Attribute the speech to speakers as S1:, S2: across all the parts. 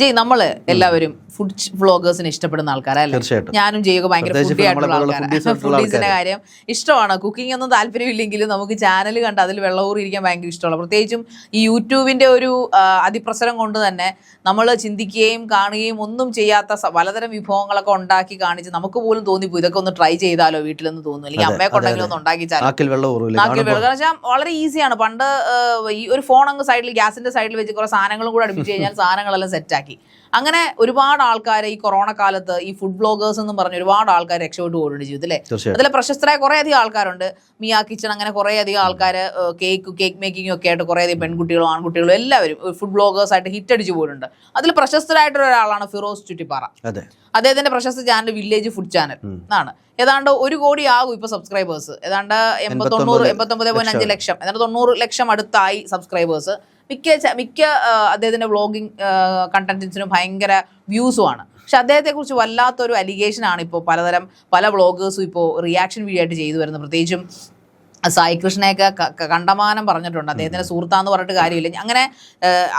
S1: ജയ് നമ്മൾ എല്ലാവരും ഫുഡ് വ്ളോഗേഴ്സിനെ ഇഷ്ടപ്പെടുന്ന ആൾക്കാരല്ലേ? ഞാനും ചെയ്യുക ഭയങ്കര ഫുഡി ആയിട്ടുള്ള ആൾക്കാരാണ് ഫുഡീസിന്റെ കാര്യം ഇഷ്ടമാണ്. കുക്കിംഗ് ഒന്നും താല്പര്യമില്ലെങ്കിലും നമുക്ക് ചാനൽ കണ്ട് അതിൽ വെള്ളവൂറി ഇരിക്കാൻ ഭയങ്കര ഇഷ്ടമാണ് പ്രത്യേകിച്ചും ഈ യൂട്യൂബിന്റെ ഒരു അതിപ്രസരം കൊണ്ട് തന്നെ നമ്മൾ ചിന്തിക്കുകയും കാണുകയും ഒന്നും ചെയ്യാത്ത പലതരം വിഭവങ്ങളൊക്കെ ഉണ്ടാക്കി കാണിച്ച് നമുക്ക് പോലും തോന്നിപ്പോ ഇതൊക്കെ ഒന്ന് ട്രൈ ചെയ്താലോ വീട്ടിലെന്ന് തോന്നുന്നു. അല്ലെങ്കിൽ അമ്മയെ കൊണ്ടെങ്കിലും ഒന്ന് ഉണ്ടാക്കി
S2: നാക്കിൽ
S1: വെച്ചാൽ വളരെ ഈസിയാണ് പണ്ട് ഈ ഒരു ഫോൺ അങ്ങ് സൈഡിൽ ഗ്യാസിന്റെ സൈഡിൽ വെച്ച് കുറെ സാധനങ്ങളും കൂടെ അടുപ്പിച്ച് കഴിഞ്ഞാൽ സാധനങ്ങളെല്ലാം സെറ്റാക്കി അങ്ങനെ ഒരുപാട് ആൾക്കാർ ഈ കൊറോണ കാലത്ത് ഈ ഫുഡ് ബ്ലോഗേഴ്സ് എന്ന് പറഞ്ഞ ഒരുപാട് ആൾക്കാർ രക്ഷപ്പെട്ടു പോയിട്ടുണ്ട് ജീവിതത്തിൽ അതിൽ പ്രശസ്തരായ കുറേ അധികം ആൾക്കാരുണ്ട്. മിയ കിച്ചൺ അങ്ങനെ കുറേ അധികം ആൾക്കാർ കേക്ക് കേക്ക് മേക്കിംഗ് ഒക്കെ ആയിട്ട് കുറേ അധികം പെൺകുട്ടികളും ആൺകുട്ടികളും എല്ലാവരും ഫുഡ് ബ്ലോഗേഴ്സ് ആയിട്ട് ഹിറ്റ് അടിച്ചു പോയിട്ടുണ്ട് അതിൽ പ്രശസ്തരായിട്ടുള്ള ഒരാളാണ് ഫിറോസ് ചുറ്റിപ്പാറ. അദ്ദേഹത്തിന്റെ പ്രശസ്ത ചാനൽ വില്ലേജ് ഫുഡ് ചാനൽ എന്നാണ്. ഏതാണ്ട് ഒരു കോടി ആകും ഇപ്പൊ സബ്സ്ക്രൈബേഴ്സ് ഏതാണ്ട് എൺപത്തി തൊണ്ണൂറ് എൺപത്തൊമ്പത് പോയിന്റ് അഞ്ച് ലക്ഷം. ഏതാണ്ട് തൊണ്ണൂറ് ലക്ഷം അടുത്തായി സബ്സ്ക്രൈബേഴ്സ് മിക്ക മിക്ക അദ്ദേഹത്തിന്റെ വ്ളോഗിങ് കണ്ടന്റ്സിനും ഭയങ്കര വ്യൂസും ആണ് പക്ഷെ അദ്ദേഹത്തെ കുറിച്ച് വല്ലാത്തൊരു അലിഗേഷൻ ആണ് ഇപ്പോൾ പലതരം പല വ്ളോഗേഴ്സും ഇപ്പോൾ റിയാക്ഷൻ വീഡിയോ ആയിട്ട് ചെയ്തു വരുന്നത്. പ്രത്യേകിച്ചും സായി കൃഷ്ണയൊക്കെ ക- ക- കണ്ടമാനം പറഞ്ഞിട്ടുണ്ട്. അദ്ദേഹത്തിന്റെ സുഹൃത്താന്ന് പറഞ്ഞിട്ട് കാര്യമില്ല. അങ്ങനെ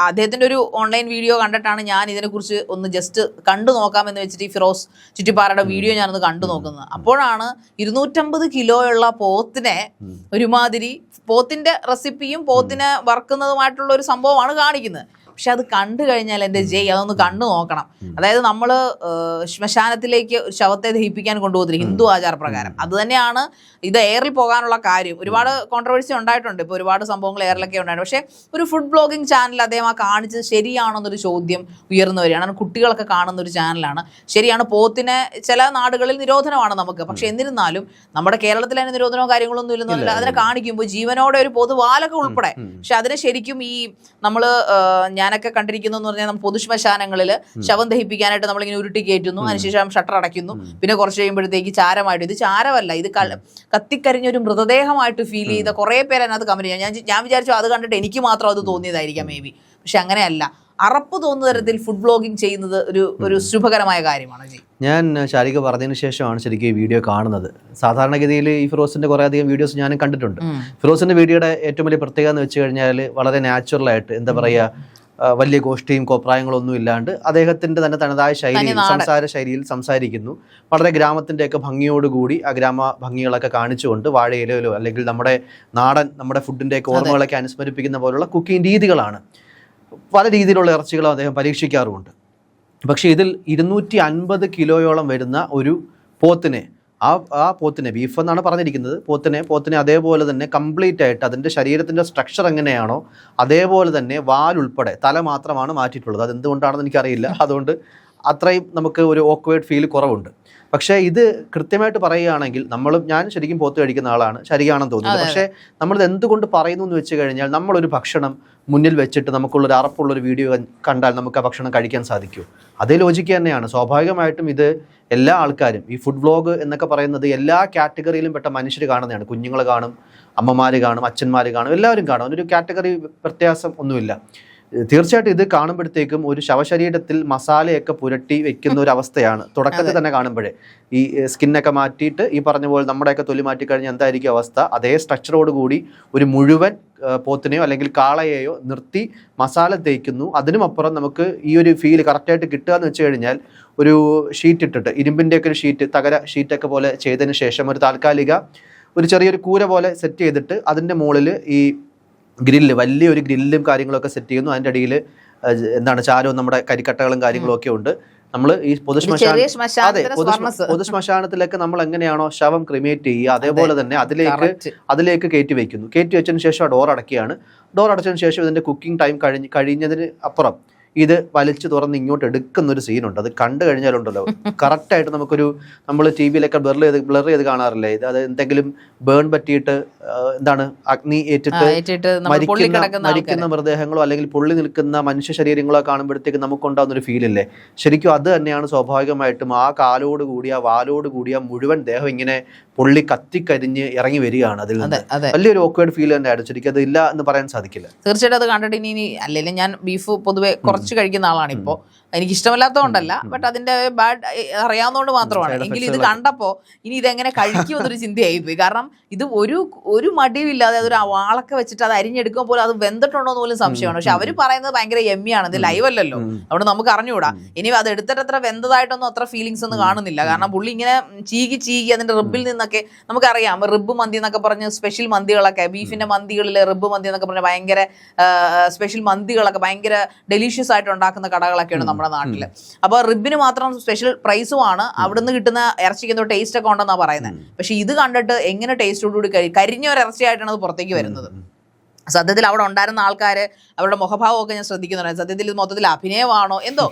S1: അദ്ദേഹത്തിന്റെ അദ്ദേഹത്തിന്റെ ഒരു ഓൺലൈൻ വീഡിയോ കണ്ടിട്ടാണ് ഞാൻ ഇതിനെക്കുറിച്ച് ഒന്ന് ജസ്റ്റ് കണ്ടു നോക്കാമെന്ന് വെച്ചിട്ട് ഈ ഫിറോസ് ചുറ്റിപ്പാറയുടെ വീഡിയോ ഞാനൊന്ന് കണ്ടു നോക്കുന്നത്. അപ്പോഴാണ് ഇരുന്നൂറ്റമ്പത് കിലോയുള്ള പോത്തിനെ ഒരുമാതിരി പോത്തിന്റെ റെസിപ്പിയും പോത്തിനെ വറുക്കുന്നതുമായിട്ടുള്ള ഒരു സംഭവമാണ് കാണിക്കുന്നത്. പക്ഷെ അത് കണ്ടു കഴിഞ്ഞാൽ എന്റെ ജയ് അതൊന്ന് കണ്ടു നോക്കണം. അതായത് നമ്മൾ ശ്മശാനത്തിലേക്ക് ശവത്തെ ദഹിപ്പിക്കാൻ കൊണ്ടുപോകുന്നത് ഹിന്ദു ആചാരപ്രകാരം. അത് തന്നെയാണ് ഇത് എയറിൽ പോകാനുള്ള കാര്യം. ഒരുപാട് കോൺട്രവേഴ്സി ഉണ്ടായിട്ടുണ്ട്. ഇപ്പോൾ ഒരുപാട് സംഭവങ്ങൾ എയറിലൊക്കെ ഉണ്ടായിട്ടുണ്ട്. പക്ഷേ ഒരു ഫുഡ് ബ്ലോഗിംഗ് ചാനൽ അദ്ദേഹം ആ കാണിച്ചത് ശരിയാണോ എന്നൊരു ചോദ്യം ഉയർന്നു വരികയാണ്. കാരണം കുട്ടികളൊക്കെ കാണുന്ന ഒരു ചാനലാണ് ശരിയാണ് പോത്തിനെ ചില നാടുകളിൽ നിരോധനമാണ് നമുക്ക്. പക്ഷെ എന്നിരുന്നാലും നമ്മുടെ കേരളത്തിൽ അതിന് നിരോധനമോ കാര്യങ്ങളൊന്നും ഇല്ലെന്നല്ല അതിനെ കാണിക്കുമ്പോൾ ജീവനോടെ ഒരു പൊതുവാലൊക്കെ ഉൾപ്പെടെ. പക്ഷെ അതിനെ ശരിക്കും ഈ നമ്മൾ ഞാനൊക്കെ കണ്ടിരിക്കുന്നു എന്ന് പറഞ്ഞാൽ നമ്മൾ പൊതുശ്മശാനങ്ങളിൽ ശവം ദഹിപ്പിക്കാനായിട്ട് നമ്മളിങ്ങനെ ഉരുട്ടി കയറ്റുന്നു. അതിനുശേഷം ഷട്ടർ അടയ്ക്കുന്നു. പിന്നെ കുറച്ച് കഴിയുമ്പോഴത്തേക്ക് ചാരമായിട്ട് ഇത് ചാരമല്ല ഇത് കത്തിക്കരിഞ്ഞൊരു കത്തിക്കരിഞ്ഞ ഒരു മൃതദേഹമായിട്ട് ഫീൽ ചെയ്ത കുറേ പേര് അതിനകത്ത് കമന്റ് ചെയ്യാം. ഞാൻ ഞാൻ വിചാരിച്ചു അത് കണ്ടിട്ട് എനിക്ക് മാത്രം അത് തോന്നിയതായിരിക്കാം മേ ബി പക്ഷെ അങ്ങനെയല്ല. അറപ്പ് തോന്നുന്ന തരത്തിൽ ഫുഡ് ബ്ലോഗിംഗ് ചെയ്യുന്നത് ഒരു ഒരു ശുഭകരമായ കാര്യമാണ്.
S2: ഞാൻ ശാരിക പറഞ്ഞതിന് ശേഷമാണ് ശരിക്കും ഈ വീഡിയോ കാണുന്നത്. സാധാരണഗതിയിൽ ഈ ഫിറോസിന്റെ കുറേ അധികം വീഡിയോസ് ഞാനും കണ്ടിട്ടുണ്ട്. ഫിറോസിന്റെ വീഡിയോയുടെ ഏറ്റവും വലിയ പ്രത്യേകത എന്ന് വെച്ച് കഴിഞ്ഞാൽ വളരെ നാച്ചുറൽ ആയിട്ട് എന്താ പറയുക വലിയ ഗോഷ്ഠിയും കോപ്രായങ്ങളൊന്നും ഇല്ലാണ്ട് അദ്ദേഹത്തിന്റെ തന്നെ തനതായ ശൈലിയിൽ സംസാര ശൈലിയിൽ സംസാരിക്കുന്നു. വളരെ ഗ്രാമത്തിന്റെ ഒക്കെ ഭംഗിയോടുകൂടി ആ ഗ്രാമ ഭംഗികളൊക്കെ കാണിച്ചുകൊണ്ട് വാഴയിലയിലോ അല്ലെങ്കിൽ നമ്മുടെ നാടൻ നമ്മുടെ ഫുഡിന്റെ ഒക്കെ ഓർമ്മകളൊക്കെ അനുസ്മരിപ്പിക്കുന്ന പോലുള്ള കുക്കിംഗ് രീതികളാണ്. പല രീതിയിലുള്ള ഇറച്ചികളും അദ്ദേഹം പരീക്ഷിക്കാറുമുണ്ട്. പക്ഷേ ഇതിൽ ഇരുന്നൂറ്റി അൻപത് കിലോയോളം വരുന്ന ഒരു പോത്തിനെ ആ ആ പോത്തിനെ ബീഫ് എന്നാണ് പറഞ്ഞിരിക്കുന്നത്. പോത്തിനെ പോത്തിനെ അതേപോലെ തന്നെ കംപ്ലീറ്റ് ആയിട്ട് അതിന്റെ ശരീരത്തിന്റെ സ്ട്രക്ചർ എങ്ങനെയാണോ അതേപോലെ തന്നെ വാലുൾപ്പെടെ തല മാത്രമാണ് മാറ്റിയിട്ടുള്ളത്. അതെന്തുകൊണ്ടാണെന്ന് എനിക്കറിയില്ല. അതുകൊണ്ട് അത്രയും നമുക്ക് ഒരു ഓക്വേഡ് ഫീൽ കുറവുണ്ട്. പക്ഷേ ഇത് കൃത്യമായിട്ട് പറയുകയാണെങ്കിൽ നമ്മളും ഞാൻ ശരിക്കും പോത്ത് കഴിക്കുന്ന ആളാണ് ശരിയാണെന്ന് തോന്നുന്നത്
S1: അതെ,
S2: പക്ഷേ നമ്മളിത് എന്തുകൊണ്ട് പറയുന്നു എന്ന് വെച്ച് കഴിഞ്ഞാൽ നമ്മളൊരു ഭക്ഷണം മുന്നിൽ വെച്ചിട്ട് നമുക്കുള്ളൊരു അറപ്പുള്ളൊരു വീഡിയോ കണ്ടാൽ നമുക്ക് ആ ഭക്ഷണം കഴിക്കാൻ സാധിക്കൂ. അതേ ലോജിക്ക് തന്നെയാണ്. സ്വാഭാവികമായിട്ടും ഇത് എല്ലാ ആൾക്കാരും ഈ ഫുഡ് വ്ലോഗ് എന്നൊക്കെ പറയുന്നത് എല്ലാ കാറ്റഗറിയിലും പെട്ട മനുഷ്യർ കാണുന്നതാണ്. കുഞ്ഞുങ്ങൾ കാണും അമ്മമാർ കാണും അച്ഛന്മാർ കാണും എല്ലാവരും കാണും. അതിനൊരു കാറ്റഗറി വ്യത്യാസം ഒന്നുമില്ല. തീർച്ചയായിട്ടും ഇത് കാണുമ്പോഴത്തേക്കും ഒരു ശവശരീരത്തിൽ മസാലയൊക്കെ പുരട്ടി വെക്കുന്ന ഒരു അവസ്ഥയാണ്. തുടക്കത്തിൽ തന്നെ കാണുമ്പോഴേ ഈ സ്കിന്നൊക്കെ മാറ്റിയിട്ട് ഈ പറഞ്ഞ പോലെ നമ്മുടെയൊക്കെ തൊലി മാറ്റി കഴിഞ്ഞാൽ എന്തായിരിക്കും അവസ്ഥ? അതേ സ്ട്രക്ചറോട് കൂടി ഒരു മുഴുവൻ പോത്തിനെയോ അല്ലെങ്കിൽ കാളയെയോ നിർത്തി മസാല തേക്കുന്നു. അതിനുമപ്പുറം നമുക്ക് ഈ ഒരു ഫീൽ കറക്റ്റായിട്ട് കിട്ടുക എന്ന് വെച്ച് കഴിഞ്ഞാൽ ഒരു ഷീറ്റ് ഇട്ടിട്ട് ഇരുമ്പിന്റെയൊക്കെ ഒരു ഷീറ്റ് തകര ഷീറ്റൊക്കെ പോലെ ചെയ്തതിന് ശേഷം ഒരു താൽക്കാലിക ഒരു ചെറിയൊരു കൂര പോലെ സെറ്റ് ചെയ്തിട്ട് അതിന്റെ മുകളിൽ ഈ ഗ്രില്ല് വലിയൊരു ഗ്രില്ലും കാര്യങ്ങളൊക്കെ സെറ്റ് ചെയ്യുന്നു. അതിന്റെ അടിയിൽ എന്താണ് ചാരവും നമ്മുടെ കരിക്കട്ടകളും കാര്യങ്ങളും ഒക്കെ ഉണ്ട്. നമ്മൾ ഈ പൊതുശ്മശാന
S1: ശ്മശാന
S2: അതെ
S1: ശ്മശാനത്തിന്
S2: പൊതു ശ്മശാനത്തിലൊക്കെ നമ്മൾ എങ്ങനെയാണോ ശവം ക്രിമേറ്റ് ചെയ്യുക അതേപോലെ തന്നെ അതിലേക്ക് അതിലേക്ക് കയറ്റി വെക്കുന്നു കയറ്റി വെച്ചതിന് ശേഷം ഡോർ അടയ്ക്കുകയാണ് ഡോർ അടച്ചതിന് ശേഷം ഇതിന്റെ കുക്കിംഗ് ടൈം കഴിഞ്ഞ് കഴിഞ്ഞതിന് അപ്പുറം ഇത് വലിച്ചു തുറന്ന് ഇങ്ങോട്ട് എടുക്കുന്ന ഒരു സീനുണ്ട്. അത് കണ്ടു കഴിഞ്ഞാലുണ്ടല്ലോ. കറക്റ്റായിട്ട് നമുക്കൊരു നമ്മൾ ടി വിയിലൊക്കെ ബ്ലർ ചെയ്ത് ബ്ലർ ചെയ്ത് കാണാറില്ലേ? ഇത് അത് എന്തെങ്കിലും ബേൺ പറ്റിയിട്ട് എന്താണ് അഗ്നി ഏറ്റിട്ട് മരിക്കുന്ന മൃതദേഹങ്ങളോ അല്ലെങ്കിൽ പൊള്ളി നിൽക്കുന്ന മനുഷ്യ ശരീരങ്ങളോ കാണുമ്പോഴത്തേക്ക് നമുക്കുണ്ടാകുന്ന ഒരു ഫീലില്ലേ ശരിക്കും അത് തന്നെയാണ് സ്വാഭാവികമായിട്ടും ആ കാലോട് കൂടി ആ വാലോട് കൂടി ആ മുഴുവൻ ദേഹം ഇങ്ങനെ പൊള്ളി കത്തിക്കരിഞ്ഞ് ഇറങ്ങി വരികയാണ് അതിൽ
S1: അതെ
S2: നിന്ന് വലിയൊരു ഓക്വേർഡ് ഫീൽ തന്നെയായിരുന്നു. ശരിക്കും അത് ഇല്ല എന്ന് പറയാൻ സാധിക്കില്ല.
S1: തീർച്ചയായിട്ടും അത് കണ്ടിട്ട് ഇനി അല്ലെങ്കിൽ ഞാൻ ബീഫ് പൊതുവെ കുറച്ച് കഴിക്കുന്ന ആളാണ് ഇപ്പോൾ എനിക്ക് ഇഷ്ടമല്ലാത്തതുകൊണ്ടല്ല ബട്ട് അതിന്റെ ബാഡ് അറിയാവുന്നതുകൊണ്ട് മാത്രമാണ്.
S2: എങ്കിൽ
S1: എങ്കിലും ഇത് കണ്ടപ്പോ ഇനി ഇതെങ്ങനെ കഴിക്കുമെന്നൊരു ചിന്തയായി പോയി കാരണം ഇത് ഒരു ഒരു മടിയും അതൊരു വാളൊക്കെ വെച്ചിട്ട് അത് അരിഞ്ഞെടുക്കുമ്പോൾ പോലും അത് വെന്തിട്ടുണ്ടോ എന്ന് പോലും സംശയമാണ്. പക്ഷെ അവർ പറയുന്നത് ഭയങ്കര എമ്മിയാണ് ഇത് ലൈവ് അല്ലല്ലോ. അതുകൊണ്ട് നമുക്ക് അറിഞ്ഞുകൂടാ. ഇനി അത് എടുത്തിട്ട് അത്ര വെന്തതായിട്ടൊന്നും അത്ര ഫീലിങ്സ് ഒന്നും കാണുന്നില്ല. കാരണം പുള്ളി ഇങ്ങനെ ചീകി ചീകി അതിന്റെ റിബിൽ നിന്നൊക്കെ നമുക്കറിയാം. റിബ് മന്തി എന്നൊക്കെ പറഞ്ഞ് സ്പെഷ്യൽ മന്തികളൊക്കെ ബീഫിന്റെ മന്തികളിൽ റിബ് മന്തി എന്നൊക്കെ പറഞ്ഞ് ഭയങ്കര സ്പെഷ്യൽ മന്തികളൊക്കെ ഭയങ്കര ഡെലീഷ്യസ് ആയിട്ട് ഉണ്ടാക്കുന്ന കടകളൊക്കെയാണ് നമ്മുടെ നാട്ടിൽ. അപ്പൊ റിബിന് മാത്രം സ്പെഷ്യൽ പ്രൈസുമാണ് അവിടുന്ന് കിട്ടുന്ന ഇറച്ചിക്ക് എന്തോ ടേസ്റ്റ് ഒക്കെ ഉണ്ടെന്നാ പറയുന്നത് പക്ഷെ ഇത് കണ്ടിട്ട് എങ്ങനെ ടേസ്റ്റോടുകൂടി കരി കരിഞ്ഞ ഒരു ഇറച്ചിയായിട്ടാണ് അത് പുറത്തേക്ക് വരുന്നത്. സത്യത്തിൽ അവിടെ ഉണ്ടായിരുന്ന ആൾക്കാർ അവരുടെ മുഖഭാവമൊക്കെ ഞാൻ ശ്രദ്ധിക്കുന്നുണ്ട്. സത്യത്തിൽ ഇത് മൊത്തത്തിൽ അഭിനയമാണോ? എന്തോ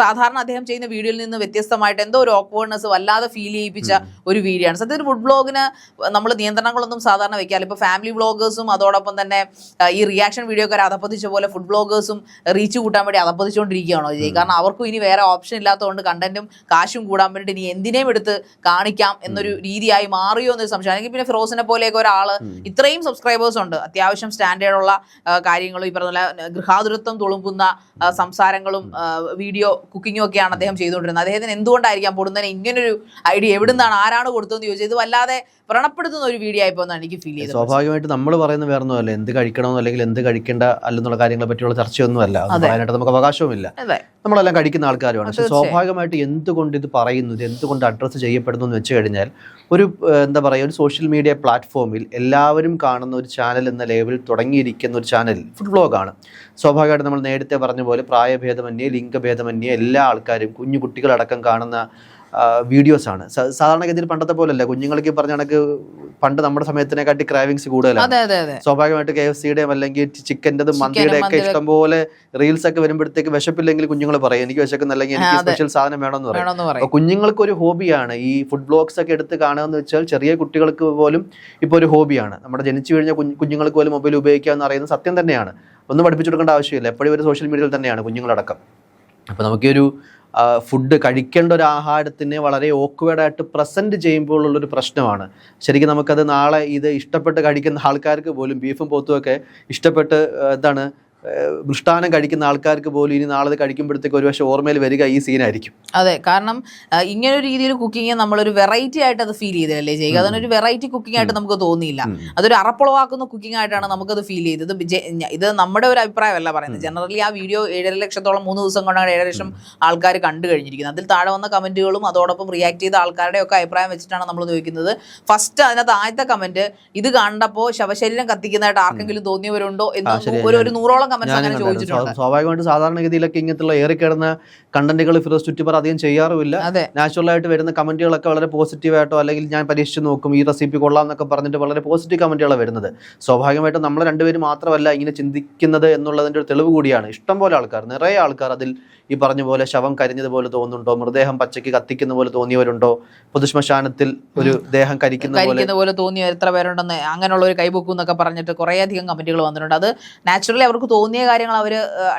S1: സാധാരണ അദ്ദേഹം ചെയ്യുന്ന വീഡിയോയിൽ നിന്ന് വ്യത്യസ്തമായിട്ട് എന്തോ ഒരു ഓക്വേർഡ്നെസ് വല്ലാതെ ഫീൽ ചെയ്യിപ്പിച്ച ഒരു വീഡിയോ ആണ്. സത്യത്തിൽ ഫുഡ് ബ്ലോഗിന് നമ്മൾ നിയന്ത്രണങ്ങളൊന്നും സാധാരണ വെക്കാറില്ല. ഇപ്പോൾ ഫാമിലി ബ്ലോഗേഴ്സും അതോടൊപ്പം തന്നെ ഈ റിയാക്ഷൻ വീഡിയോ ഒക്കെ അതപ്പതിച്ച പോലെ ഫുഡ് ബ്ലോഗേഴ്സും റീച്ച് കൂട്ടാൻ വേണ്ടി അതപ്പതിച്ചുകൊണ്ടിരിക്കുകയാണോ ചെയ്യും കാരണം അവർക്കും ഇനി വേറെ ഓപ്ഷൻ ഇല്ലാത്തതുകൊണ്ട് കണ്ടന്റും കാശും കൂടാൻ വേണ്ടി ഇനി എന്തിനേയും എടുത്ത് കാണിക്കാം എന്നൊരു രീതിയായി മാറിയോ എന്നൊരു സംശയം. അല്ലെങ്കിൽ പിന്നെ ഫിറോസിനെ പോലെയൊക്കെ ഒരാൾ ഇത്രയും സബ്സ്ക്രൈബേഴ്സ് ഉണ്ട്. അത്യാവശ്യം സ്റ്റാൻഡേർഡ് ഉള്ള കാര്യങ്ങളും. ഈ പറഞ്ഞ ഗൃഹാതുരത്വം തുളുമ്പുന്ന സംസാരങ്ങളും വീഡിയോ കുക്കിങ്ങും ഒക്കെയാണ് അദ്ദേഹം ചെയ്തുകൊണ്ടിരുന്നത്. അദ്ദേഹത്തിന് എന്തുകൊണ്ടായിരിക്കാം പൊടുന്നതിന് ഇങ്ങനൊരു ഐഡിയ എവിടുന്നാണ് ആരാണ് കൊടുത്തതെന്ന് ചോദിച്ചത് ഇത് വല്ലാതെ വ്രണപ്പെടുത്തുന്ന ഒരു വീഡിയോ ആയിപ്പോ എന്നാണ് എനിക്ക് ഫീൽ ചെയ്തത്.
S2: സ്വാഭാവികമായിട്ട് നമ്മൾ പറയുന്നത് വേറെ ഒന്നുമല്ല എന്ത് കഴിക്കണമെന്നോ അല്ലെങ്കിൽ എന്ത് കഴിക്കേണ്ട അല്ലെന്നുള്ള കാര്യങ്ങളെ പറ്റിയുള്ള ചർച്ചയൊന്നുമല്ല. പറയാനായിട്ട് നമുക്ക് അവകാശവുമില്ല. നമ്മളെല്ലാം കഴിക്കുന്ന ആൾക്കാരുമാണ്. പക്ഷെ. സ്വാഭാവികമായിട്ട് എന്തുകൊണ്ട് ഇത് പറയുന്നു ഇത് എന്തുകൊണ്ട് അഡ്രസ്സ് ചെയ്യപ്പെടുന്നു എന്ന് വെച്ച് കഴിഞ്ഞാൽ ഒരു എന്താ പറയുക ഒരു സോഷ്യൽ മീഡിയ പ്ലാറ്റ്ഫോമിൽ എല്ലാവരും കാണുന്ന ഒരു ചാനൽ എന്ന ലേബിൾ തുടങ്ങിയിരിക്കുന്ന ഒരു ചാനൽ ഫുഡ് വ്ളോഗാണ് സ്വാഭാവികമായിട്ട് നമ്മൾ നേരത്തെ പറഞ്ഞ പോലെ പ്രായഭേദമന്യേ ലിംഗഭേദമന്യേ എല്ലാ ആൾക്കാരും കുഞ്ഞു കുട്ടികളടക്കം കാണുന്ന വീഡിയോസ് ആണ്. സ- സാധാരണഗതിയിൽ പണ്ടത്തെ പോലല്ല. കുഞ്ഞുങ്ങൾക്ക് ഈ പറഞ്ഞ കണക്ക് പണ്ട് നമ്മുടെ സമയത്തിനെക്കാട്ടി ക്രാവിങ്സ് കൂടുതലാണ്. സ്വാഭാവികമായിട്ട് കെ എഫ് സിയുടെയും അല്ലെങ്കിൽ ചിക്കന്റെതും മന്തിയുടെ ഒക്കെ
S1: ഇഷ്ടം
S2: ഇഷ്ടംപോലെ റീൽസ് ഒക്കെ വരുമ്പോഴത്തേക്ക് വിശപ്പില്ലെങ്കിൽ കുഞ്ഞുങ്ങൾ പറയും എനിക്ക് വിശക്കുന്ന അല്ലെങ്കിൽ എനിക്ക് സ്പെഷ്യൽ സാധനം വേണമെന്ന് പറയും. അപ്പൊ കുഞ്ഞുങ്ങൾക്ക് ഒരു ഹോബിയാണ് ഈ ഫുഡ് ബ്ലോഗ്സ് ഒക്കെ എടുത്ത് കാണുക എന്ന് വെച്ചാൽ ചെറിയ കുട്ടികൾക്ക് പോലും ഇപ്പോൾ ഒരു ഹോബിയാണ് നമ്മുടെ ജനിച്ചു കഴിഞ്ഞ കുഞ്ഞുങ്ങൾക്ക് പോലും മൊബൈൽ ഉപയോഗിക്കുക എന്ന് പറയുന്നത് സത്യം തന്നെയാണ്. ഒന്നും പഠിപ്പിച്ചു കൊടുക്കേണ്ട ആവശ്യമില്ല. എപ്പോഴും ഒരു സോഷ്യൽ മീഡിയയിൽ തന്നെയാണ് കുഞ്ഞുങ്ങളടക്കം. അപ്പോൾ നമുക്കൊരു ഒരു ഫുഡ് കഴിക്കേണ്ട ഒരു ആഹാരത്തിനെ വളരെ ഓക്വേഡായിട്ട് പ്രസന്റ് ചെയ്യുമ്പോൾ ഉള്ളൊരു പ്രശ്നമാണ്. ശരിക്കും നമുക്കത് നാളെ ഇത് ഇഷ്ടപ്പെട്ട് കഴിക്കുന്ന ആൾക്കാർക്ക് പോലും ബീഫും പോത്തുമൊക്കെ ഇഷ്ടപ്പെട്ട് എന്താണ് മൃഷ്ടാനം കഴിക്കുന്ന ആൾക്കാർക്ക് പോലും ഇനി നാളെ കഴിക്കുമ്പോഴത്തേക്ക് ഒരു പക്ഷേ ഓർമ്മയിൽ വരിക ഈ സീനായിരിക്കും.
S1: അതെ കാരണം ഇങ്ങനെ ഒരു രീതിയിൽ കുക്കിംഗ് നമ്മളൊരു വെറൈറ്റി ആയിട്ട് അത് ഫീൽ ചെയ്തല്ലേ ചെയ്യുക അതൊരു വെറൈറ്റി കുക്കിംഗ് ആയിട്ട് നമുക്ക് തോന്നിയില്ല. അതൊരു അറപ്പുളവാക്കുന്ന കുക്കിംഗ് ആയിട്ടാണ് നമുക്കത് ഫീൽ ചെയ്തത്. ഇത് നമ്മുടെ ഒരു അഭിപ്രായമല്ല പറയുന്നത്. ജനറലി ആ വീഡിയോ ഏഴര ലക്ഷത്തോളം മൂന്ന് ദിവസം കൊണ്ടാണ് ഏഴര ലക്ഷം ആൾക്കാർ കണ്ടു കഴിഞ്ഞിരിക്കുന്നത്. അതിൽ താഴെ വന്ന കമന്റുകളും അതോടൊപ്പം റിയാക്ട് ചെയ്ത ആൾക്കാരുടെ ഒക്കെ അഭിപ്രായം വെച്ചിട്ടാണ് നമ്മൾ ചോദിക്കുന്നത്. ഫസ്റ്റ് അതിനകത്ത് ആദ്യത്തെ കമന്റ് ഇത് കണ്ടപ്പോൾ ശവശരീരം കത്തിക്കുന്നതായിട്ട് ആർക്കെങ്കിലും തോന്നിയവരുണ്ടോ എന്ന് ഒരു നൂറോളം കമന്റ്സ് അങ്ങനെ. ചോദിച്ചിട്ടുണ്ട്.
S2: സ്വാഭാവികമായിട്ട് സാധാരണഗതിയിലൊക്കെ ഇങ്ങനത്തുള്ള ഏറിക്കിടന്ന കണ്ടന്റുകൾ ഫിറോസ് ചുറ്റിപ്പർ അധികം ചെയ്യാറുമില്ല.
S1: നാച്ചുറലായിട്ട്
S2: നാച്ചുറൽ ആയിട്ട് വരുന്ന കമന്റുകളൊക്കെ വളരെ പോസിറ്റീവ് ആയിട്ടോ അല്ലെങ്കിൽ ഞാൻ പരീക്ഷിച്ച് നോക്കും ഈ റെസിപ്പി കൊള്ളാം എന്നൊക്കെ പറഞ്ഞിട്ട് വളരെ പോസിറ്റീവ് കമന്റുകളാണ് വരുന്നത്. സ്വാഭാവികമായിട്ടും നമ്മൾ രണ്ടുപേരും മാത്രമല്ല ഇങ്ങനെ ചിന്തിക്കുന്നത് എന്നുള്ളതിന്റെ ഒരു തെളിവ് കൂടിയാണ്. ഇഷ്ടം പോലെ ആൾക്കാർ നിറയെ ആൾക്കാർ അതിൽ ഈ പറഞ്ഞ പോലെ ശവം കരിഞ്ഞതുപോലെ തോന്നുന്നുണ്ടോ? മൃതദേഹം പച്ചയ്ക്ക് കത്തിക്കുന്ന പോലെ തോന്നിയവരുണ്ടോ? പൊതുശ്മശാനത്തിൽ ഒരു ദേഹം കരിക്കുന്ന പോലെ
S1: തോന്നിയ എത്ര പേരുണ്ടെന്ന് അങ്ങനെയുള്ള ഒരു കൈബുക്കും എന്നൊക്കെ പറഞ്ഞിട്ട് കുറേ അധികം കമന്റുകൾ വന്നിട്ടുണ്ട്. അത് നാച്ചുറലി അവർക്ക് തോന്നിയ കാര്യങ്ങൾ അവർ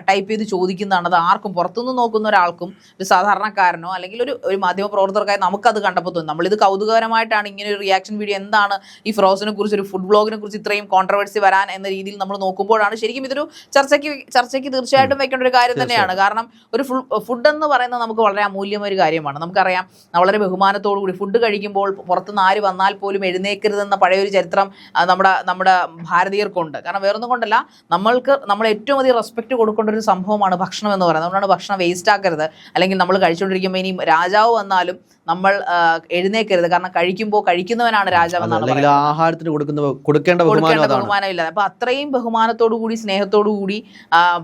S1: ടൈപ്പ് ചെയ്ത് ചോദിക്കുന്നതാണ്. അത് ആർക്കും പുറത്തുനിന്ന് നോക്കുന്ന ഒരാൾക്കും ഒരു സാധാരണക്കാരനോ അല്ലെങ്കിൽ ഒരു ഒരു മാധ്യമ പ്രവർത്തകർക്കായി നമുക്കത് കണ്ടപ്പോൾ തോന്നും. നമ്മളിത് കൗതുകകരമായിട്ടാണ് ഇങ്ങനെ ഒരു റിയാക്ഷൻ വീഡിയോ എന്താണ് ഈ ഫ്രോസിനെ കുറിച്ച് ഒരു ഫുഡ് ബ്ലോഗിനെ കുറിച്ച് ഇത്രയും കോൺട്രവേഴ്സി വരാൻ എന്ന രീതിയിൽ നമ്മൾ നോക്കുമ്പോഴാണ് ശരിക്കും ഇതൊരു ചർച്ചയ്ക്ക് ചർച്ചയ്ക്ക് തീർച്ചയായിട്ടും വെക്കേണ്ട ഒരു കാര്യം തന്നെയാണ്. കാരണം ഒരു ഫുഡ് എന്ന് പറയുന്നത് നമുക്ക് വളരെ അമൂല്യമായ ഒരു കാര്യമാണ്. നമുക്കറിയാം വളരെ ബഹുമാനത്തോടു കൂടി ഫുഡ് കഴിക്കുമ്പോൾ പുറത്തുനിന്ന് ആര് വന്നാൽ പോലും എഴുന്നേക്കരുതെന്ന പഴയൊരു ചരിത്രം നമ്മുടെ നമ്മുടെ ഭാരതീയർക്കുണ്ട്. കാരണം വേറൊന്നും കൊണ്ടല്ല നമ്മൾക്ക് നമ്മൾ ഏറ്റവും അധികം റെസ്പെക്റ്റ് കൊടുക്കേണ്ട ഒരു സംഭവമാണ് ഭക്ഷണം എന്ന് പറയുന്നത്. അതുകൊണ്ടാണ് ഭക്ഷണം വേസ്റ്റ് ആക്കരുത്. അല്ലെങ്കിൽ നമ്മൾ കഴിച്ചുകൊണ്ടിരിക്കുമ്പോൾ ഇനി രാജാവ് വന്നാലും നമ്മൾ എഴുന്നേക്കരുത്. കാരണം കഴിക്കുമ്പോൾ കഴിക്കുന്നവനാണ് രാജാവ് എന്നാണ്
S2: അല്ലെങ്കിൽ ആഹാരത്തിന് കൊടുക്കുന്ന കൊടുക്കേണ്ട ബഹുമാനം
S1: ഇല്ല. അപ്പൊ അത്രയും ബഹുമാനത്തോടു കൂടി സ്നേഹത്തോടു കൂടി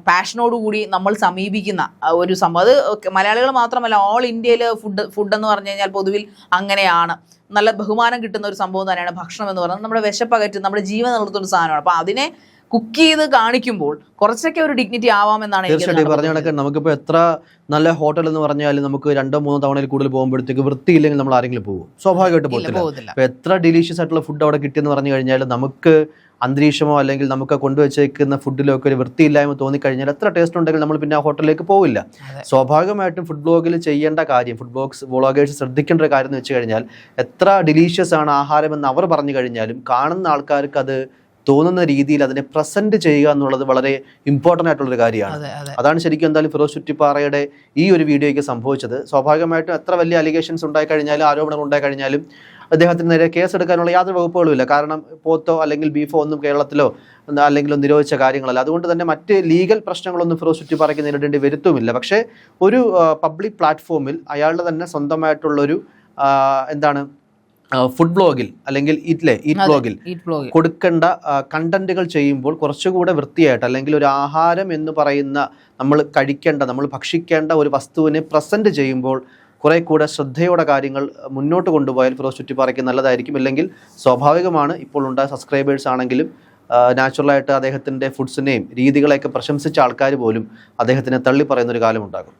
S1: പാഷനോടു കൂടി നമ്മൾ സമീപിക്കുന്ന ഒരു സംഭവം. അത് മലയാളികൾ മാത്രമല്ല ഓൾ ഇന്ത്യയിൽ ഫുഡ് ഫുഡ് എന്ന് പറഞ്ഞു കഴിഞ്ഞാൽ പൊതുവിൽ അങ്ങനെയാണ്. നല്ല ബഹുമാനം കിട്ടുന്ന ഒരു സംഭവം തന്നെയാണ് ഭക്ഷണം എന്ന് പറയുന്നത്. നമ്മുടെ വിശപ്പകറ്റ് നമ്മുടെ ജീവൻ നിലനിർത്തുന്ന ഒരു സാധനമാണ്. അപ്പൊ അതിനെ കുക്ക് ചെയ്ത് കാണിക്കുമ്പോൾ കുറച്ചൊക്കെ ഒരു ഡിഗ്നിറ്റി ആവാമെന്നാണ്
S2: തീർച്ചയായിട്ടും പറഞ്ഞ കണക്ക് നമുക്കിപ്പോൾ എത്ര നല്ല ഹോട്ടൽ എന്ന് പറഞ്ഞാൽ നമുക്ക് രണ്ടോ മൂന്നോ തവണയിൽ കൂടുതൽ പോകുമ്പോഴത്തേക്ക് വൃത്തിയില്ലെങ്കിൽ നമ്മൾ ആരെങ്കിലും പോകും. സ്വാഭാവികമായിട്ട്
S1: പോകില്ല
S2: പോകത്തില്ല. അപ്പോൾ എത്ര ഡിലീഷ്യസ് ആയിട്ടുള്ള ഫുഡ് അവിടെ കിട്ടിയെന്ന് പറഞ്ഞു കഴിഞ്ഞാൽ നമുക്ക് അന്തരീക്ഷമോ അല്ലെങ്കിൽ നമുക്ക് കൊണ്ടുവച്ചേക്കുന്ന ഫുഡിലൊക്കെ ഒരു വൃത്തിയില്ലായ്മ തോന്നിക്കഴിഞ്ഞാൽ എത്ര ടേസ്റ്റ് ഉണ്ടെങ്കിൽ നമ്മൾ പിന്നെ ആ ഹോട്ടലിലേക്ക് പോവില്ല. സ്വാഭാവികമായിട്ടും ഫുഡ് ബ്ലോഗിൽ ചെയ്യേണ്ട കാര്യം ഫുഡ് ബ്ലോഗ്സ് വ്ളോഗേഴ്സ് ശ്രദ്ധിക്കേണ്ട ഒരു കാര്യം എന്ന് വെച്ച് കഴിഞ്ഞാൽ എത്ര ഡിലീഷ്യസ് ആണ് ആഹാരമെന്ന് അവർ പറഞ്ഞു കഴിഞ്ഞാലും കാണുന്ന ആൾക്കാർക്ക് അത് തോന്നുന്ന രീതിയിൽ അതിനെ പ്രസന്റ് ചെയ്യുക എന്നുള്ളത് വളരെ ഇമ്പോർട്ടന്റ് ആയിട്ടുള്ളൊരു കാര്യമാണ്.
S1: അതെ അതെ.
S2: അതാണ് ശരിക്കും എന്തായാലും ഫിറോസ് ചുറ്റിപ്പാറയുടെ ഈ ഒരു വീഡിയോയ്ക്ക് സംഭവിച്ചത്. സ്വാഭാവികമായിട്ടും എത്ര വലിയ അലിഗേഷൻസ് ഉണ്ടായി കഴിഞ്ഞാലും ആരോപണങ്ങൾ ഉണ്ടായി കഴിഞ്ഞാലും അദ്ദേഹത്തിന് നേരെ കേസെടുക്കാനുള്ള യാതൊരു വകുപ്പുകളും ഇല്ല. കാരണം പോത്തോ അല്ലെങ്കിൽ ബീഫോ ഒന്നും കേരളത്തിലോ അല്ലെങ്കിൽ നിരോധിച്ച കാര്യങ്ങളല്ല. അതുകൊണ്ട് തന്നെ മറ്റ് ലീഗൽ പ്രശ്നങ്ങളൊന്നും ഫിറോസ് ചുറ്റിപ്പാറയ്ക്ക് നേരിടേണ്ടി വരുത്തുമില്ല. പക്ഷേ ഒരു പബ്ലിക് പ്ലാറ്റ്ഫോമിൽ അയാളുടെ തന്നെ സ്വന്തമായിട്ടുള്ളൊരു എന്താണ് ഫുഡ് ബ്ലോഗിൽ അല്ലെങ്കിൽ ഈറ്റ്ലെ ഈറ്റ് ബ്ലോഗിൽ കൊടുക്കേണ്ട കണ്ടന്റുകൾ ചെയ്യുമ്പോൾ കുറച്ചുകൂടെ വൃത്തിയായിട്ട് അല്ലെങ്കിൽ ഒരു ആഹാരം എന്ന് പറയുന്ന നമ്മൾ കഴിക്കേണ്ട നമ്മൾ ഭക്ഷിക്കേണ്ട ഒരു വസ്തുവിനെ പ്രസന്റ് ചെയ്യുമ്പോൾ കുറെ കൂടെ ശ്രദ്ധയോടെ കാര്യങ്ങൾ മുന്നോട്ട് കൊണ്ടുപോയാൽ ഫിറോസ് ചുറ്റിപ്പാറയ്ക്ക് നല്ലതായിരിക്കും. ഇല്ലെങ്കിൽ സ്വാഭാവികമാണ് ഇപ്പോൾ ഉണ്ടായ സബ്സ്ക്രൈബേഴ്സ് ആണെങ്കിലും നാച്ചുറലായിട്ട് അദ്ദേഹത്തിന്റെ ഫുഡ്സിനെയും രീതികളെയൊക്കെ പ്രശംസിച്ച ആൾക്കാർ പോലും അദ്ദേഹത്തിനെ തള്ളി പറയുന്നൊരു കാലമുണ്ടാകും